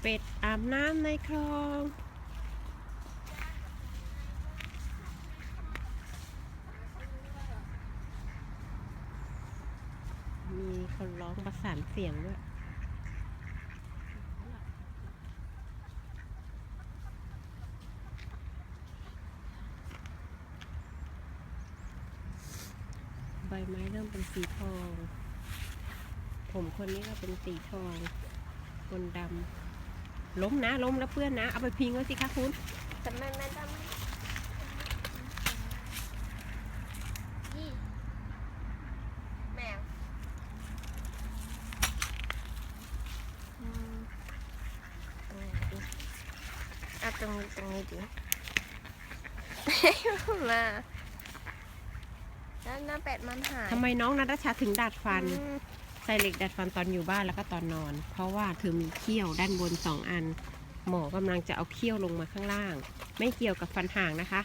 เป็ดอาบน้ำในคลอง มีคนร้องประสานเสียงด้วยใบไม้เริ่มเป็นสีทอง ผมคนนี้ก็เป็นสีทอง คนดำ ล้มนะ ล้มแล้วเพื่อนนะ เอาไปพิงไว้สิคะคุณแต่ไม่ไม่ได้ไม่นี่แมวอืมตรงไหนดีเอาตรงนี้ตรงนี้ดีมาแล้วหน้าเป็ดมันหายทำไมน้องนัทชาถึงดัดฟัน อืมใส่เหล็กดัดฟันตอนอยู่บ้านแล้วก็ตอนนอน เพราะว่าเธอมีเขี้ยวด้านบนสองอัน หมอกำลังจะเอาเขี้ยวลงมาข้างล่าง ไม่เกี่ยวกับฟันห่างนะคะ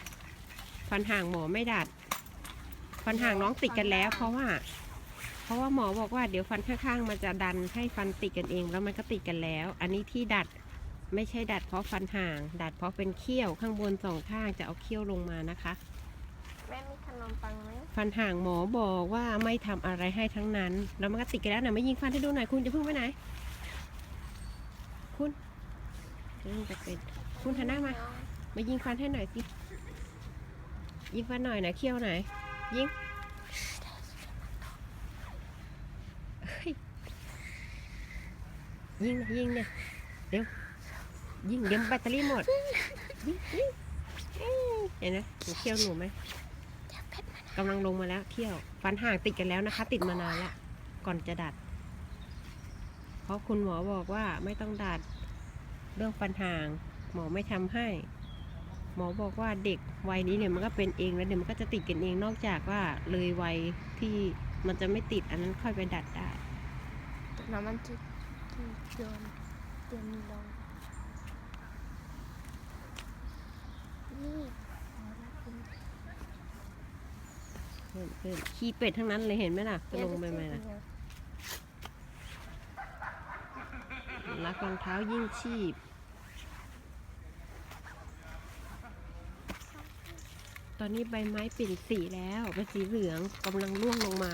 ฟันห่างหมอไม่ดัด ฟันห่างน้องติดกันแล้ว เพราะว่า เพราะว่าหมอบอกว่าเดี๋ยวฟันข้างๆมันจะดันให้ฟันติดกันเอง แล้วมันก็ติดกันแล้ว อันนี้ที่ดัดไม่ใช่ดัดเพราะฟันห่าง ดัดเพราะเป็นเขี้ยวข้างบนสองข้างจะเอาเขี้ยวลงมานะคะ แม่มีขนมปังไหมฟันห่างหมอบอกว่าไม่ทำอะไรให้ทั้งนั้น แล้วมันก็ติดกันแล้วนะไม่ยิงฟันให้ดูหน่อยคุณจะพิ่งไปไหน คุณจะเพิ่งจะเป็นคุณหันหน้ามามายิงฟันให้หน่อยสิ ยิงฟันหน่อยนะเขี้ยวไหนอยยิงเฮ้ยยิงนะยิงเนี่ยเร็วยิงเดี๋ยวแบตเตอรี่หมดยิงยิงเห็นไหมหนูเขี้ยวหนูไหม กำลังลงมาแล้วเขี้ยว ฟันห่างติดกันแล้วนะคะ ติดมานานละก่อนจะดัด เพราะคุณหมอบอกว่าไม่ต้องดัดเรื่องฟันห่าง หมอไม่ทำให้ หมอบอกว่าเด็กวัยนี้เนี่ยมันก็เป็นเองแล้วเดี๋ยวมันก็จะติดกันเองนอกจากว่าเลยวัยที่มันจะไม่ติดอันนั้นค่อยไปดัดได้น้ำมันจะโยนโยนลงนี่ขอรับคุณ เพิ่มเพิ่มขี้เป็ดทั้งนั้นเลยเห็นไหมล่ะจะลงไปไหมล่ะรักรองเท้ายิ่งชีพ ตอนนี้ใบไม้เปลี่ยนสีแล้วเป็นสีเหลืองกำลังร่วงลงมา